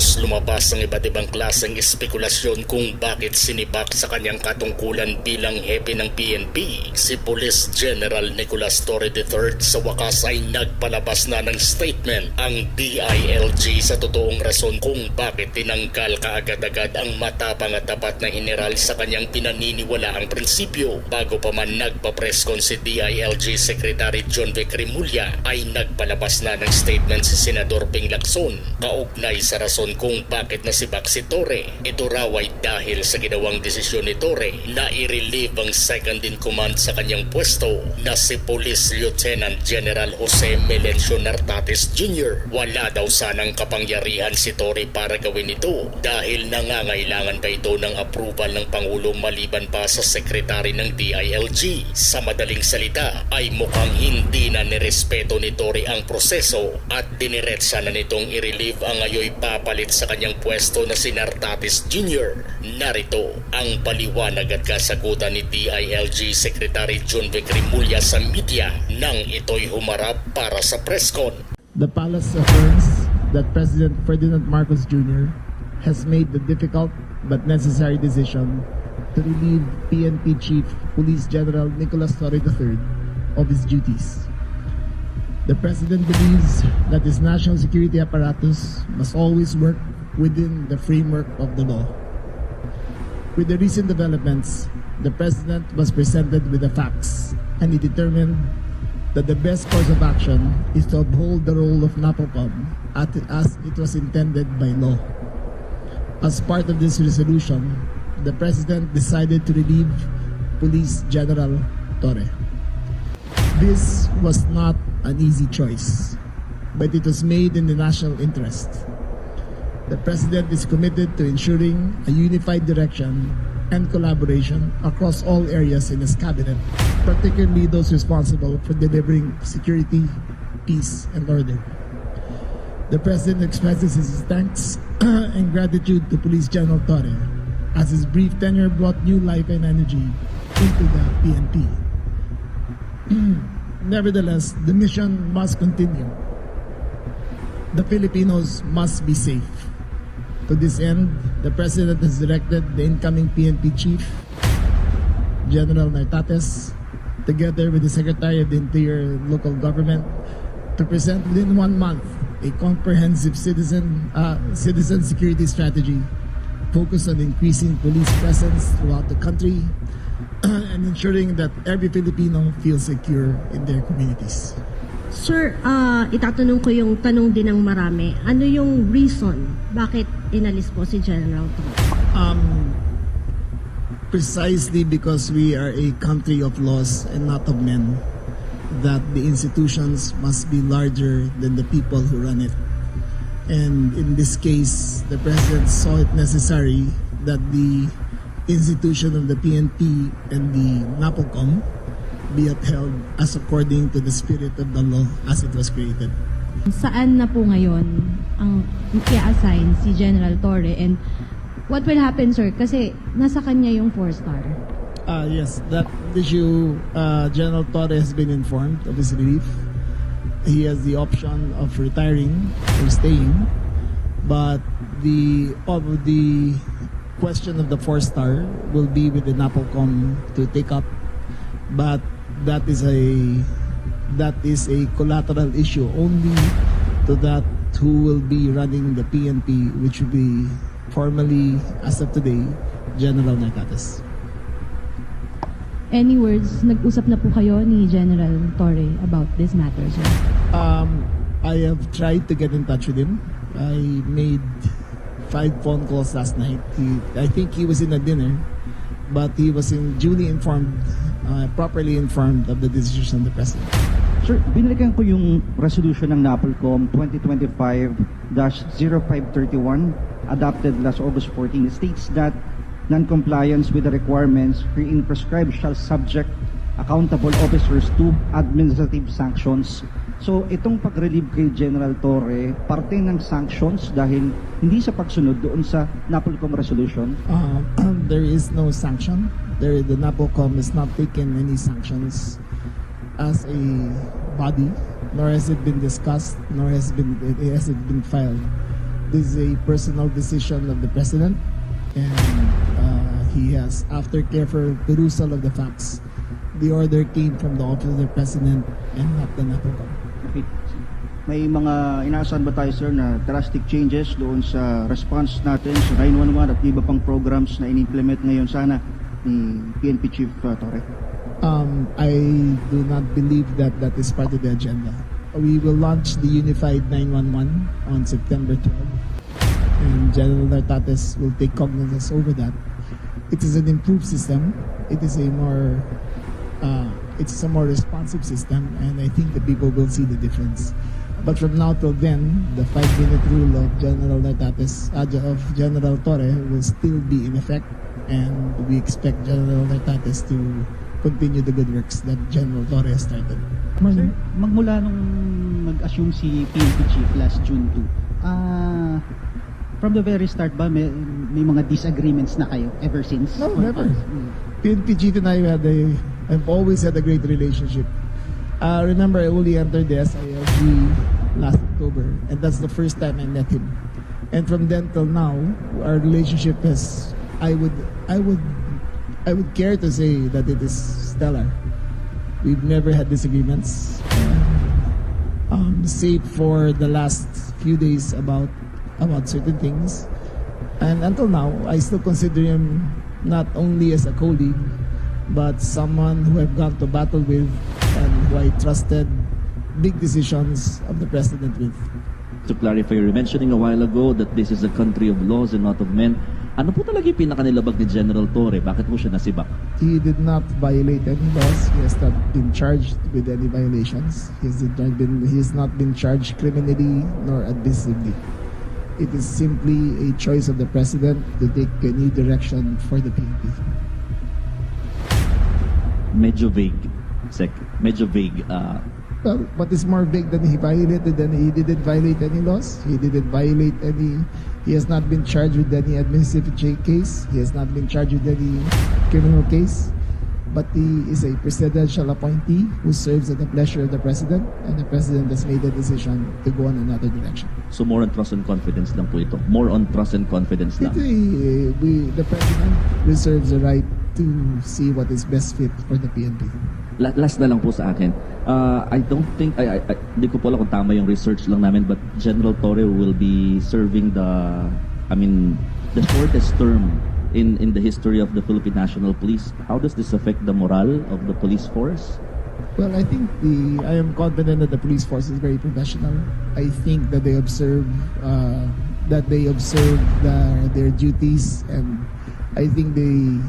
Matapos lumabas ang iba't ibang klaseng espekulasyon kung bakit sinibak sa kanyang katungkulan bilang hepe ng PNP, si Police General Nicolas Torre III sa wakas ay nagpalabas na ng statement ang DILG sa totoong rason kung bakit tinanggal kaagad-agad ang matapang at tapat na general sa kanyang pinaniniwalaang prinsipyo. Bago pa man nagpa-press con si DILG Secretary John Vic Rimulya ay nagpalabas na ng statement si Senador Ping Lacson. Kaugnay sa rason kung bakit nasibak si Torre. Ito raw ay dahil sa ginawang desisyon ni Torre na i-relieve ang second in command sa kanyang pwesto na si Police Lieutenant General Jose Melencio Nartates Jr. Wala daw sanang kapangyarihan si Torre para gawin ito dahil nangangailangan pa ito ng approval ng Pangulo maliban pa sa sekretary ng DILG. Sa madaling salita ay mukhang hindi na nirespeto ni Torre ang proseso at diniretsa na nitong i-relieve ang ayoy papalit sa kanyang pwesto na si Nartates Jr. Narito ang paliwanag at kasagutan ni DILG Secretary John Vic Rimulya sa media nang ito'y humarap para sa press con. The palace affirms that President Ferdinand Marcos Jr. has made the difficult but necessary decision to relieve PNP Chief Police General Nicolas Torre III of his duties. The President believes that his national security apparatus must always work within the framework of the law. With the recent developments, the President was presented with the facts and he determined that the best course of action is to uphold the role of NAPOCOM as it was intended by law. As part of this resolution, the President decided to relieve Police General Torre. This was not an easy choice, but it was made in the national interest. The President is committed to ensuring a unified direction and collaboration across all areas in his cabinet, particularly those responsible for delivering security, peace, and order. The President expresses his thanks and gratitude to Police General Torre as his brief tenure brought new life and energy into the PNP. Nevertheless, the mission must continue. The Filipinos must be safe. To this end, the President has directed the incoming PNP Chief, General Nartates, together with the Secretary of the Interior and Local Government, to present within one month a comprehensive citizen uh, citizen security strategy focused on increasing police presence throughout the country and ensuring that every Filipino feels secure in their communities. Sir, ah, itatanong ko yung tanong din ng marami. Ano yung reason bakit inalis po si General Torre? Um, precisely because we are a country of laws and not of men, that the institutions must be larger than the people who run it. And in this case, the president saw it necessary that the institution of the PNP and the NAPOCOM be upheld as according to the spirit of the law as it was created. Saan na po ngayon ang i-assign si General Torre and what will happen sir? Kasi nasa kanya yung 4-star. Uh, yes, that issue, uh, General Torre has been informed of his relief. He has the option of retiring or staying, but the of the question of the four star will be with the NAPOCOM to take up. But that is a that is a collateral issue only to that who will be running the PNP, which will be formally, as of today, General Narcates. Any words, nag-usap na po kayo ni General Torre about this matter sir? Um, I have tried to get in touch with him. I made five phone calls last night. He, I think he was in a dinner, but he was in, duly informed, uh, properly informed of the decision of the president. Sir, binalikan ko yung resolution ng NAPOLCOM 2025-0531 adopted last August 14. It states that non-compliance with the requirements herein prescribed shall subject accountable officers to administrative sanctions So itong pag-relieve kay General Torre, parte ng sanctions dahil hindi sa pagsunod doon sa NAPOLCOM resolution. Uh, there is no sanction. There, the NAPOCOM has not taken any sanctions as a body, nor has it been discussed, nor has been it has it been filed. This is a personal decision of the president, and uh, he has, after careful perusal of the facts, the order came from the office of the president and not the NAPOCOM. Okay. May mga inaasahan ba tayo sir na drastic changes doon sa response natin sa 911 at iba pang programs na in-implement ngayon sana ni PNP Chief uh, Torre? Um, I do not believe that that is part of the agenda. We will launch the Unified 911 on September 12, and General Nartates will take cognizance over that. It is an improved system. It is a more, uh, it's a more responsive system, and I think the people will see the difference. But from now till then, the five-minute rule of General Nartates, uh, of General Torre, will still be in effect, and we expect General Nartates to continue the good works that General Torre has started. Sir, magmula nung nag-assume si PNP Chief last June 2, ah, from the very start ba may, may mga disagreements na kayo ever since? No, never. PNP Chief and I had a, I've always had a great relationship. Uh, remember, I only entered the SILG last October, and that's the first time I met him. And from then till now, our relationship has, I would, I would, I would care to say that it is stellar. We've never had disagreements, um, save for the last few days about about certain things. And until now, I still consider him not only as a colleague, but someone who I've gone to battle with and who I trusted big decisions of the president with. To clarify, you were mentioning a while ago that this is a country of laws and not of men. Ano po talaga yung pinakanilabag ni General Torre? Bakit po siya nasibak? He did not violate any laws. He has not been charged with any violations. He has not been, he has not been charged criminally nor admissively. It is simply a choice of the president to take a new direction for the PNP. Medyo vague. Sec, medyo vague. ah, Well, what is more big than he violated than he didn't violate any laws? He didn't violate any. He has not been charged with any administrative case. He has not been charged with any criminal case. But he is a presidential appointee who serves at the pleasure of the president, and the president has made the decision to go in another direction. so more on trust and confidence lang po ito. More on trust and confidence lang. Ito, eh, we, the president reserves the right to see what is best fit for the PNP. La- last na lang po sa akin. Uh, I don't think, I, I, I, di ko po alam kung tama yung research lang namin, but General Torre will be serving the, I mean, the shortest term in, in the history of the Philippine National Police. How does this affect the morale of the police force? Well, I think the I am confident that the police force is very professional. I think that they observe uh, that they observe their, their duties, and I think they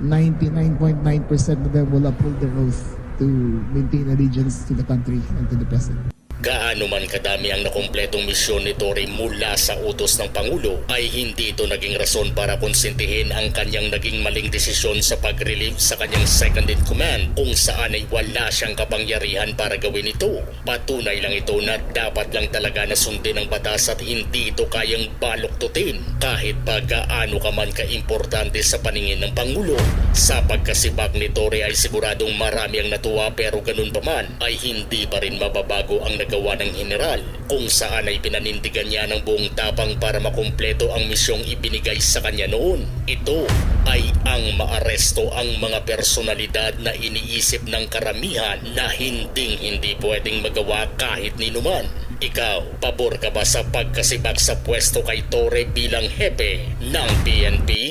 99.9% of them will uphold their oath to maintain allegiance to the country and to the president. Gaano man kadami ang nakumpletong misyon ni Tory mula sa utos ng Pangulo ay hindi ito naging rason para konsentihin ang kanyang naging maling desisyon sa pag-relieve sa kanyang second in command kung saan ay wala siyang kapangyarihan para gawin ito. Patunay lang ito na dapat lang talaga na sundin ang batas at hindi ito kayang baluktutin kahit pa gaano ka man kaimportante sa paningin ng Pangulo. Sa pagkasibak ni Tory ay siguradong marami ang natuwa pero ganun pa man ay hindi pa rin mababago ang nagawa ng general kung saan ay pinanindigan niya ng buong tapang para makumpleto ang misyong ibinigay sa kanya noon. Ito ay ang maaresto ang mga personalidad na iniisip ng karamihan na hinding hindi pwedeng magawa kahit ninuman. Ikaw, pabor ka ba sa pagkasibak sa pwesto kay Torre bilang hepe ng PNP?